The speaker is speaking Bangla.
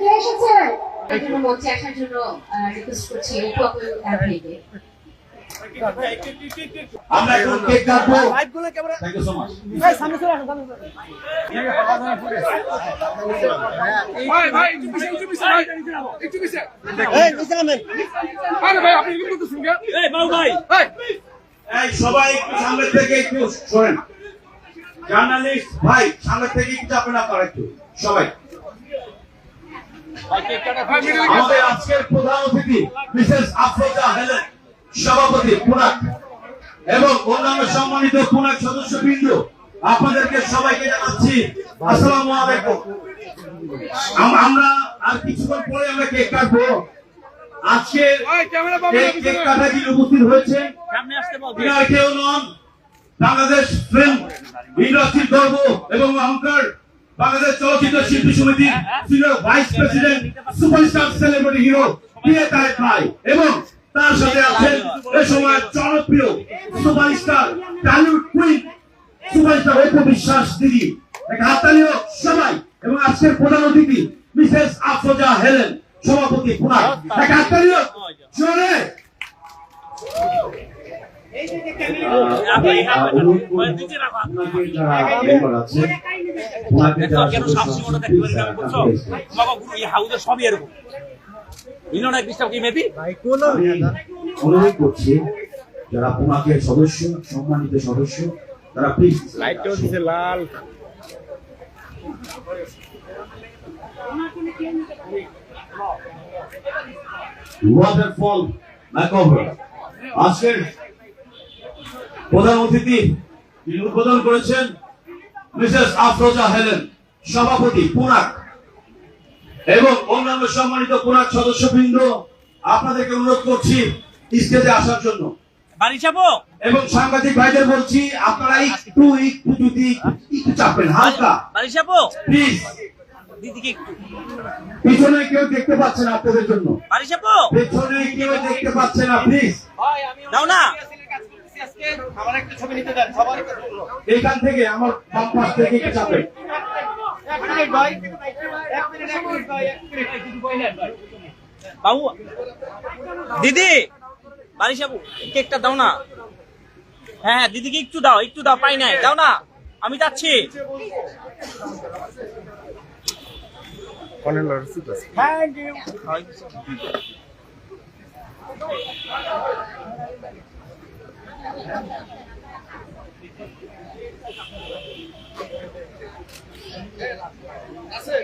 কে এসেছে? মঞ্চে আসার জন্য রিকোয়েস্ট করছি উপু আপু ভাইকে আমরা এখন কেক কাটবো। থ্যাংক ইউ সো মাচ ভাই ভাই একটু পিছে একটু পিছে ভাই। একটু পিছে। আরে ভাই আপনি কি বলতেছেন এই বাবু ভাই। ভাই। এই সবাই একটু সামনে থেকে একটু সরেন। জার্নালিস্ট ভাই সামনে থেকে একটু আপনারা একটু সবাই। আমাদের আজকের প্রধান অতিথি মিসেস আফরোজা হেলেন সভাপতি পুনাক এবং অন্যান্য সম্মানিত পুনাক সদস্যবৃন্দ আপনাদেরকে সবাইকে জানাচ্ছি আসসালামু আলাইকুম। আমরা আর কিছুক্ষণ পরে আমরা কেক কাটবো। আজকে কেক কাটা যিনি উপস্থিত হয়েছে? ইনার কেউ নন বাংলাদেশ ফিল্ম ইন্ডাস্ট্রির গর্ব এবং অহংকার বাংলাদেশ চলচ্চিত্র শিল্পী সমিতির senior vice president superstar celebrity hero PA Tarek ভাই এবং তার সাথে আছেন এ সময় জনপ্রিয় superstar Tollywood queen superstar Apu Biswas দিদি। একটা হাততালি সবাই। এবং আজকের প্রধান অতিথি মিসেস আফরোজা হেলেন সভাপতি পুনাক একটা হাততালি হোক জোরে। কেন সাবসিমোটা দেখতে পারি না বুঝছ? বাবা গুরু এই হাউসে সবই এরকম। ইনো না ডিস্টার্ব কি মেবি? অনুরোধ করছি যারা পুমাকের সদস্য সম্মানিত সদস্য তারা প্লিজ লাল। ওয়াটারফল ম্যাকওভার আজকের প্রধান অতিথি যিনি উদ্বোধন করেছেন। মিসেস আফরোজা হেলেন সভাপতি পুনাক এবং অন্যান্য সম্মানিত পুনাক সদস্যবৃন্দ আপনাদেরকে অনুরোধ করছি স্টেজে আসার জন্য। বাড়ি যাব? এবং সাংবাদিক ভাইদের বলছি আপনারা একটু একটু যদি একটু চাপেন হালকা। বাড়ি যাব? প্লিজ দিদিকে একটু। পিছনে কেউ দেখতে পাচ্ছে না আপনাদের জন্য। বাড়ি যাব? পেছনে কেউ দেখতে পাচ্ছে না প্লিজ দাও না। এখান থেকে আমার বাম পাশ থেকে একটু চাপেন বাবু দিদি বাড়ি যাব কেকটা দাও না। হ্যাঁ হ্যাঁ দিদিকে একটু দাও একটু দাও পাই নাই। দাও না আমি যাচ্ছি। থ্যাংক ইউ আছে